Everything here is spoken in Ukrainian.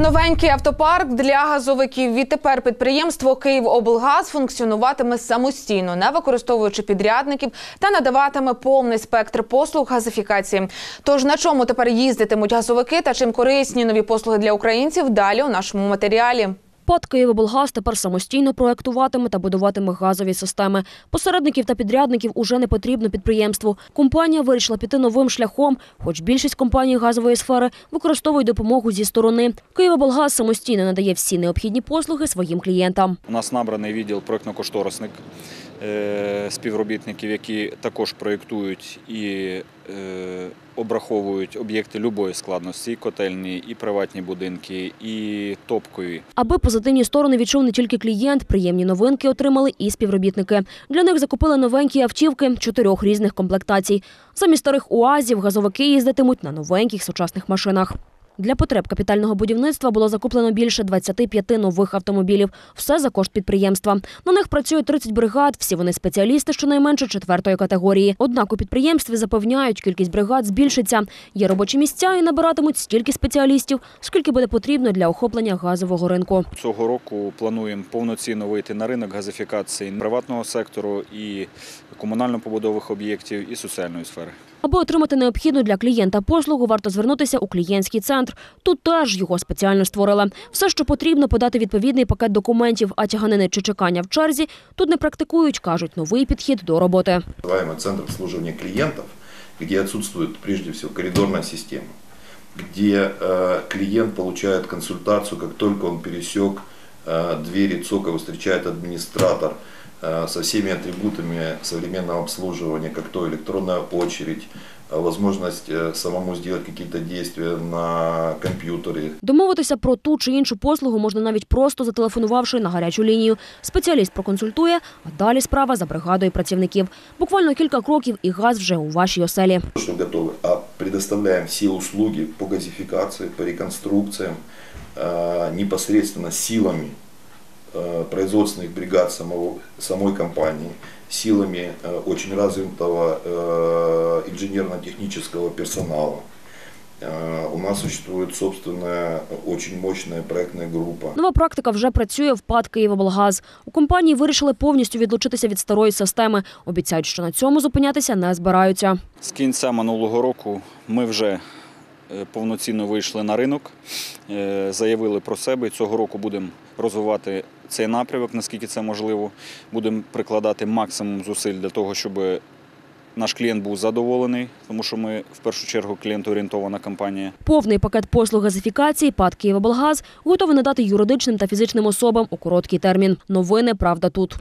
Новенький автопарк для газовиків. Відтепер підприємство «Київоблгаз» функціонуватиме самостійно, не використовуючи підрядників та надаватиме повний спектр послуг газифікації. Тож на чому тепер їздитимуть газовики та чим корисні нові послуги для українців? Далі у нашому матеріалі. ПАД «Київоблгаз» тепер самостійно проектуватиме та будуватиме газові системи. Посередників та підрядників уже не потрібно підприємству. Компанія вирішила піти новим шляхом, хоч більшість компаній газової сфери використовують допомогу зі сторони. «Київоблгаз» самостійно надає всі необхідні послуги своїм клієнтам. У нас набраний відділ проєктно-кошторисник е, співробітників, які також проєктують і обраховують об'єкти любої складності, і котельні, і приватні будинки, і топкові. Аби позитивні сторони відчув не тільки клієнт, приємні новинки отримали і співробітники. Для них закупили новенькі автівки чотирьох різних комплектацій. Замість старих уазів газовики їздитимуть на новеньких сучасних машинах. Для потреб капітального будівництва було закуплено більше 25 нових автомобілів. Все за кошт підприємства. На них працює 30 бригад. Всі вони спеціалісти щонайменше четвертої категорії. Однак у підприємстві запевняють, кількість бригад збільшиться. Є робочі місця і набиратимуть стільки спеціалістів, скільки буде потрібно для охоплення газового ринку. Цього року плануємо повноцінно вийти на ринок газифікації приватного сектору і комунально-побудових об'єктів, і соціальної сфери. Аби отримати необхідну для клієнта послугу, варто звернутися у клієнтський центр. Тут теж його спеціально створили. Все, що потрібно, подати відповідний пакет документів, а тяганини чи чекання в черзі тут не практикують, кажуть, новий підхід до роботи. называемый центр обслуживания клиентов, где отсутствует прежде всего коридорная система, где э, клиент получает консультацию, как только он пересек э, двери ЦОКа, его встречает администратор э, со всеми атрибутами современного обслуживания, как то электронная очередь, э, возможность э, самому сделать какие-то действия на компьютере, Домовитися про ту чи іншу послугу можна навіть просто зателефонувавши на гарячу лінію. Спеціаліст проконсультує, а далі справа за бригадою працівників. Буквально кілька кроків і газ вже у вашій оселі. что готовы, а предоставляем все услуги по газификации, по реконструкциям, э, непосредственно силами э, производственных бригад самого, самой компании, силами э, очень развитого инженерно-технического персонала. У нас существует собственная очень мощная проектная группа. Нова практика вже працює в ПАД «Київоблгаз». У компанії вирішили повністю відлучитися від старої системи. Обіцяють, що на цьому зупинятися не збираються. З кінця минулого року ми вже е, повноцінно вийшли на ринок, е, заявили про себе. І Цього року будемо розвивати цей напрямок, наскільки це можливо. Будемо прикладати максимум зусиль для того, щоб наш клієнт був задоволений, тому що ми в першу чергу клієнтоорієнтована компанія. Повний пакет послуг газифікації ПАД «Київоблгаз» готовий надати юридичним та фізичним особам у короткий термін. Новини «Правда тут».